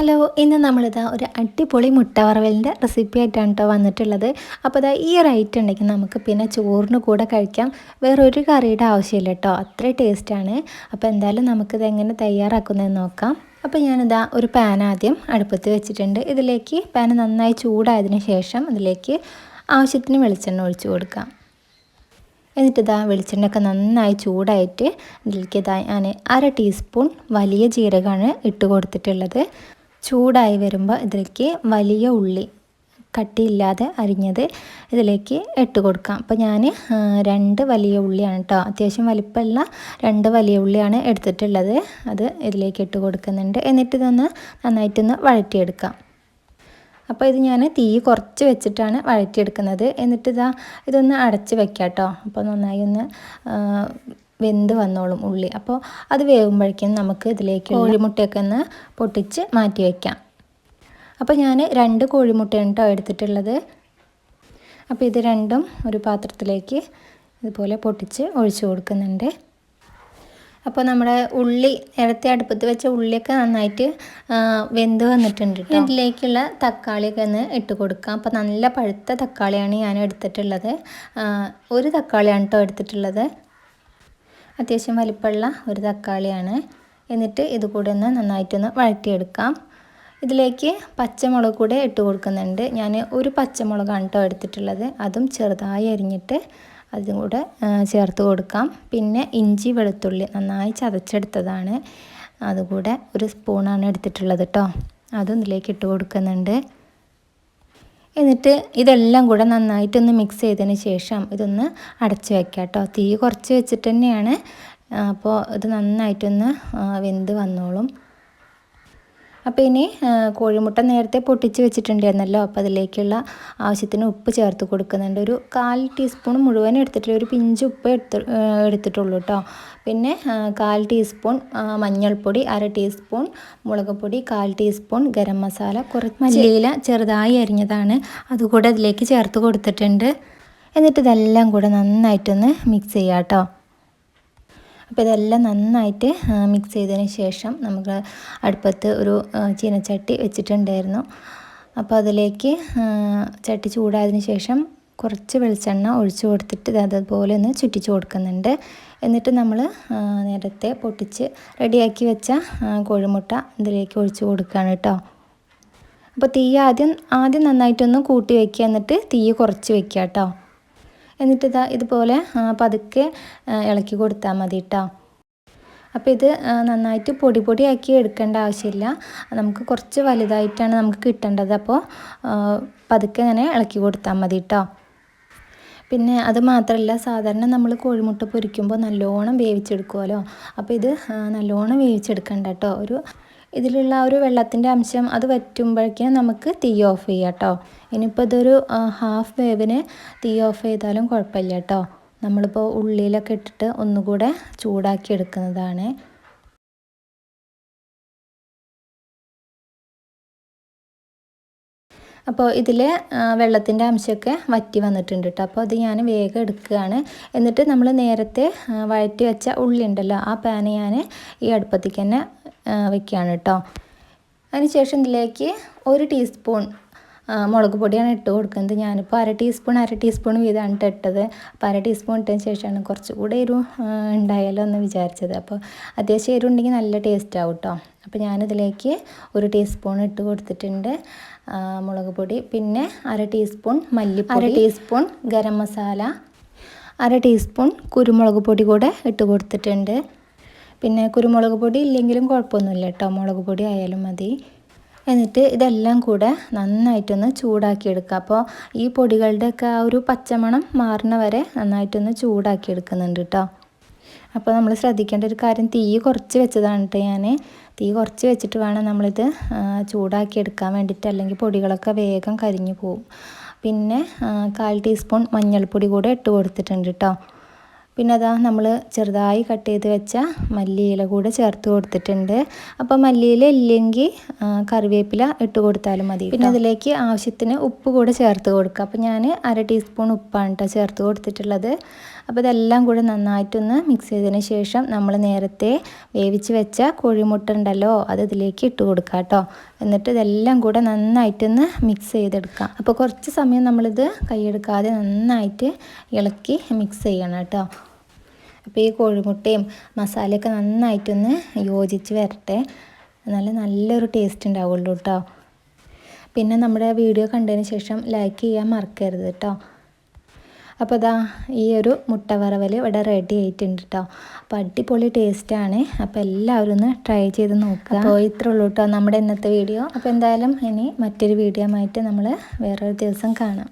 Hello ഇന്ന് നമ്മളിതാ ഒരു അടിപൊളി മുട്ട വറവലിന്റെ റെസിപ്പി ആയിട്ടാണ് കേട്ടോ വന്നിട്ടുള്ളത്. അപ്പോൾ ഇതാ ഈ റൈറ്റ് ഉണ്ടെങ്കിൽ നമുക്ക് പിന്നെ ചോറിന് കൂടെ കഴിക്കാം. വേറെ ഒരു കറിയുടെ ആവശ്യമില്ല കേട്ടോ അത്ര ടേസ്റ്റാണ് അപ്പോൾ എന്തായാലും നമുക്കിത് എങ്ങനെ തയ്യാറാക്കുന്നതെന്ന് നോക്കാം. അപ്പോൾ ഞാനിതാ ഒരു പാൻ ആദ്യം അടുപ്പത്ത് വെച്ചിട്ടുണ്ട്. ഇതിലേക്ക് പാൻ നന്നായി ചൂടായതിനു ശേഷം ഇതിലേക്ക് ആവശ്യത്തിന് വെളിച്ചെണ്ണ ഒഴിച്ചു കൊടുക്കാം. എന്നിട്ട് ഇതാ വെളിച്ചെണ്ണയൊക്കെ നന്നായി ചൂടായിട്ട് ഇതിലേക്ക് ഇതാ ഞാൻ അര ടീസ്പൂൺ വലിയ ജീരകമാണ് ഇട്ട് കൊടുത്തിട്ടുള്ളത്. ചൂടായി വരുമ്പോൾ ഇതിലേക്ക് വലിയ ഉള്ളി കട്ടിയില്ലാതെ അരിഞ്ഞത് ഇതിലേക്ക് ഇട്ട് കൊടുക്കാം. അപ്പോൾ ഞാൻ രണ്ട് വലിയ ഉള്ളിയാണ് കേട്ടോ അത്യാവശ്യം വലിപ്പമുള്ള രണ്ട് വലിയ ഉള്ളിയാണ് എടുത്തിട്ടുള്ളത്. അത് ഇതിലേക്ക് ഇട്ട് കൊടുക്കുന്നുണ്ട്. എന്നിട്ട് ഇതൊന്ന് നന്നായിട്ടൊന്ന് വഴറ്റിയെടുക്കാം. അപ്പോൾ ഇത് ഞാൻ തീ കുറച്ച് വെച്ചിട്ടാണ് വഴറ്റിയെടുക്കുന്നത്. എന്നിട്ട് ഇതാ ഇതൊന്ന് അടച്ച് വെക്കാം കേട്ടോ അപ്പോൾ നന്നായി ഒന്ന് വെന്ത് വന്നോളും ഉള്ളി. അപ്പോൾ അത് വേകുമ്പോഴേക്കും നമുക്ക് ഇതിലേക്ക് കോഴിമുട്ടയൊക്കെ ഒന്ന് പൊട്ടിച്ച് മാറ്റി വയ്ക്കാം അപ്പോൾ ഞാൻ രണ്ട് കോഴിമുട്ടയാണ് കേട്ടോ എടുത്തിട്ടുള്ളത്. അപ്പോൾ ഇത് രണ്ടും ഒരു പാത്രത്തിലേക്ക് ഇതുപോലെ പൊട്ടിച്ച് ഒഴിച്ചു കൊടുക്കുന്നുണ്ട്. അപ്പോൾ നമ്മുടെ ഉള്ളി നേരത്തെ അടുപ്പത്ത് വെച്ച ഉള്ളിയൊക്കെ നന്നായിട്ട് വെന്ത് വന്നിട്ടുണ്ട് ഇതിലേക്കുള്ള തക്കാളിയൊക്കെ ഒന്ന് ഇട്ട് കൊടുക്കാം. അപ്പോൾ നല്ല പഴുത്ത തക്കാളിയാണ് ഞാൻ എടുത്തിട്ടുള്ളത്. ഒരു തക്കാളിയാണ് കേട്ടോ എടുത്തിട്ടുള്ളത്. അത്യാവശ്യം വലിപ്പമുള്ള ഒരു തക്കാളിയാണ്. എന്നിട്ട് ഇത് കൂടെ ഒന്ന് നന്നായിട്ടൊന്ന് വഴറ്റിയെടുക്കാം. ഇതിലേക്ക് പച്ചമുളക് കൂടെ ഇട്ട് കൊടുക്കുന്നുണ്ട്. ഞാൻ ഒരു പച്ചമുളകാണ് കേട്ടോ എടുത്തിട്ടുള്ളത്. അതും ചെറുതായി അരിഞ്ഞിട്ട് അതും കൂടെ ചേർത്ത് കൊടുക്കാം. പിന്നെ ഇഞ്ചി വെളുത്തുള്ളി നന്നായി ചതച്ചെടുത്തതാണ്. അതുകൂടെ ഒരു സ്പൂണാണ് എടുത്തിട്ടുള്ളത് കേട്ടോ. അതും ഇതിലേക്ക് ഇട്ട് കൊടുക്കുന്നുണ്ട്. എന്നിട്ട് ഇതെല്ലാം കൂടെ നന്നായിട്ടൊന്ന് മിക്സ് ചെയ്തതിന് ശേഷം ഇതൊന്ന് അടച്ച് വെക്കാം കേട്ടോ തീ കുറച്ച് വെച്ചിട്ട് തന്നെയാണ്. അപ്പോൾ ഇത് നന്നായിട്ടൊന്ന് വെന്ത് വന്നോളും. അപ്പോൾ ഇനി കോഴിമുട്ട നേരത്തെ പൊട്ടിച്ച് വെച്ചിട്ടുണ്ടായിരുന്നല്ലോ. അപ്പോൾ അതിലേക്കുള്ള ആവശ്യത്തിന് ഉപ്പ് ചേർത്ത് കൊടുക്കുന്നുണ്ട്. ഒരു കാൽ ടീസ്പൂൺ മുഴുവൻ എടുത്തിട്ടില്ല. ഒരു പിഞ്ച് ഉപ്പ് എടുത്ത് എടുത്തിട്ടുള്ളൂ കേട്ടോ പിന്നെ കാൽ ടീസ്പൂൺ മഞ്ഞൾപ്പൊടി അര ടീസ്പൂൺ മുളക് പൊടി കാൽ ടീസ്പൂൺ ഗരം മസാല കുറച്ച് മല്ലിയില ചെറുതായി അരിഞ്ഞതാണ്. അതുകൂടെ അതിലേക്ക് ചേർത്ത് കൊടുത്തിട്ടുണ്ട്. എന്നിട്ട് ഇതെല്ലാം കൂടെ നന്നായിട്ടൊന്ന് മിക്സ് ചെയ്യാം കേട്ടോ അപ്പോൾ ഇതെല്ലാം നന്നായിട്ട് മിക്സ് ചെയ്തതിന് ശേഷം നമുക്ക് അടുപ്പത്ത് ഒരു ചീനച്ചട്ടി വെച്ചിട്ടുണ്ടായിരുന്നു. അപ്പോൾ അതിലേക്ക് ചട്ടി ചൂടായതിന് ശേഷം കുറച്ച് വെളിച്ചെണ്ണ ഒഴിച്ചു കൊടുത്തിട്ട് അതുപോലെ ഒന്ന് ചുറ്റിച്ച് കൊടുക്കുന്നുണ്ട്. എന്നിട്ട് നമ്മൾ നേരത്തെ പൊട്ടിച്ച് റെഡിയാക്കി വെച്ച കോഴിമുട്ട ഇതിലേക്ക് ഒഴിച്ചു കൊടുക്കുകയാണ് കേട്ടോ. അപ്പോൾ തീ ആദ്യം ആദ്യം നന്നായിട്ടൊന്ന് കൂട്ടി വയ്ക്കുക എന്നിട്ട് തീ കുറച്ച് വെക്കുക കേട്ടോ. എന്നിട്ട് ഇതാ ഇതുപോലെ പതുക്കെ ഇളക്കി കൊടുത്താൽ മതി കേട്ടോ അപ്പോൾ ഇത് നന്നായിട്ട് പൊടി പൊടിയാക്കി എടുക്കേണ്ട ആവശ്യമില്ല. നമുക്ക് കുറച്ച് വലുതായിട്ടാണ് നമുക്ക് കിട്ടേണ്ടത്. അപ്പോൾ പതുക്കെ ഇങ്ങനെ ഇളക്കി കൊടുത്താൽ മതി കേട്ടോ പിന്നെ അത് മാത്രമല്ല സാധാരണ നമ്മൾ കോഴിമുട്ട പൊരിക്കുമ്പോൾ നല്ലോണം വേവിച്ചെടുക്കുമല്ലോ അപ്പോൾ ഇത് നല്ലോണം വേവിച്ചെടുക്കണ്ട കേട്ടോ ഒരു ഇതിലുള്ള ഒരു വെള്ളത്തിന്റെ അംശം അത് വറ്റുമ്പോഴേക്കും നമുക്ക് തീ ഓഫ് ചെയ്യാം കേട്ടോ. ഇനിയിപ്പോൾ ഇതൊരു ഹാഫ് വേവിന് തീ ഓഫ് ചെയ്താലും കുഴപ്പമില്ല കേട്ടോ. നമ്മളിപ്പോൾ ഉള്ളിയിലൊക്കെ ഇട്ടിട്ട് ഒന്നുകൂടെ ചൂടാക്കി എടുക്കുന്നതാണ്. അപ്പോൾ ഇതിൽ വെള്ളത്തിന്റെ അംശമൊക്കെ വറ്റി വന്നിട്ടുണ്ട് കേട്ടോ അപ്പോൾ അത് ഞാൻ വേഗം എടുക്കുകയാണ്. എന്നിട്ട് നമ്മൾ നേരത്തെ വഴറ്റി വെച്ച ഉള്ളി ഉണ്ടല്ലോ ആ പാന് ഞാൻ ഈ അടുപ്പത്തേക്ക് തന്നെ വെക്കുകയാണ് കേട്ടോ അതിനുശേഷം ഇതിലേക്ക് ഒരു ടീസ്പൂൺ മുളക് പൊടിയാണ് ഇട്ട് കൊടുക്കുന്നത്. ഞാനിപ്പോൾ അര ടീസ്പൂൺ അര ടീസ്പൂൺ വീതമാണ് ഇട്ടത്. അപ്പോൾ അര ടീസ്പൂൺ ഇട്ടതിന് ശേഷമാണ് കുറച്ചുകൂടെ എരിവ് ഉണ്ടായാലോ എന്ന് വിചാരിച്ചത്. അപ്പോൾ അത്യാവശ്യം എരിവ് ഉണ്ടെങ്കിൽ നല്ല ടേസ്റ്റ് ആവും കേട്ടോ അപ്പോൾ ഞാനിതിലേക്ക് ഒരു ടീസ്പൂൺ ഇട്ട് കൊടുത്തിട്ടുണ്ട് മുളക് പൊടി. പിന്നെ അര ടീസ്പൂൺ മല്ലിപ്പൊടി. അര ടീസ്പൂൺ ഗരം മസാല. അര ടീസ്പൂൺ കുരുമുളക് പൊടി കൂടെ ഇട്ട് കൊടുത്തിട്ടുണ്ട്. പിന്നെ കുരുമുളക് പൊടി ഇല്ലെങ്കിലും കുഴപ്പമൊന്നുമില്ല കേട്ടോ മുളക് പൊടി ആയാലും മതി. എന്നിട്ട് ഇതെല്ലാം കൂടെ നന്നായിട്ടൊന്ന് ചൂടാക്കിയെടുക്കുക. അപ്പോൾ ഈ പൊടികളുടെയൊക്കെ ആ ഒരു പച്ചമണം മാറുന്ന വരെ നന്നായിട്ടൊന്ന് ചൂടാക്കിയെടുക്കുന്നുണ്ട് കേട്ടോ അപ്പോൾ നമ്മൾ ശ്രദ്ധിക്കേണ്ട ഒരു കാര്യം തീ കുറച്ച് വെച്ചതാണ് കേട്ടോ ഞാൻ തീ കുറച്ച് വെച്ചിട്ട് വേണം നമ്മളിത് ചൂടാക്കിയെടുക്കാൻ വേണ്ടിയിട്ട് അല്ലെങ്കിൽ പൊടികളൊക്കെ വേഗം കരിഞ്ഞു പോവും. പിന്നെ കാൽ ടീസ്പൂൺ മഞ്ഞൾപ്പൊടി കൂടെ ഇട്ട് കൊടുത്തിട്ടുണ്ട് കേട്ടോ പിന്നെ അതാ നമ്മൾ ചെറുതായി കട്ട് ചെയ്ത് വെച്ച മല്ലിയില കൂടെ ചേർത്ത് കൊടുത്തിട്ടുണ്ട്. അപ്പോൾ മല്ലിയില ഇല്ലെങ്കിൽ കറിവേപ്പില ഇട്ട് കൊടുത്താലും മതി. പിന്നെ അതിലേക്ക് ആവശ്യത്തിന് ഉപ്പ് കൂടെ ചേർത്ത് കൊടുക്കുക അപ്പോൾ ഞാൻ അര ടീസ്പൂൺ ഉപ്പാണ് കേട്ടോ ചേർത്ത് കൊടുത്തിട്ടുള്ളത്. അപ്പോൾ ഇതെല്ലാം കൂടെ നന്നായിട്ടൊന്ന് മിക്സ് ചെയ്തതിന് ശേഷം നമ്മൾ നേരത്തെ വേവിച്ച് വെച്ച കോഴിമുട്ട ഉണ്ടല്ലോ അത് ഇതിലേക്ക് ഇട്ട് കൊടുക്കുക കേട്ടോ എന്നിട്ട് ഇതെല്ലാം കൂടെ നന്നായിട്ടൊന്ന് മിക്സ് ചെയ്തെടുക്കാം. അപ്പോൾ കുറച്ച് സമയം നമ്മളിത് കൈയെടുക്കാതെ നന്നായിട്ട് ഇളക്കി മിക്സ് ചെയ്യണം കേട്ടോ അപ്പോൾ ഈ കോഴിമുട്ടയും മസാലയൊക്കെ നന്നായിട്ടൊന്ന് യോജിച്ച് വരട്ടെ. നല്ല നല്ലൊരു ടേസ്റ്റ് ഉണ്ടാവുള്ളൂ കേട്ടോ പിന്നെ നമ്മുടെ വീഡിയോ കണ്ടതിന് ശേഷം ലൈക്ക് ചെയ്യാൻ മറക്കരുത് കേട്ടോ അപ്പോൾ ഇതാ ഈ ഒരു മുട്ട വറവൽ ഇവിടെ റെഡി ആയിട്ടുണ്ട് കേട്ടോ അപ്പോൾ അടിപൊളി ടേസ്റ്റാണ് അപ്പോൾ എല്ലാവരും ഒന്ന് ട്രൈ ചെയ്ത് നോക്കുക. അപ്പോൾ ഇത്രേ ഉള്ളൂ കേട്ടോ നമ്മുടെ ഇന്നത്തെ വീഡിയോ അപ്പോൾ എന്തായാലും ഇനി മറ്റൊരു വീഡിയോ ആയിട്ട് നമ്മൾ വേറൊരു ദിവസം കാണാം.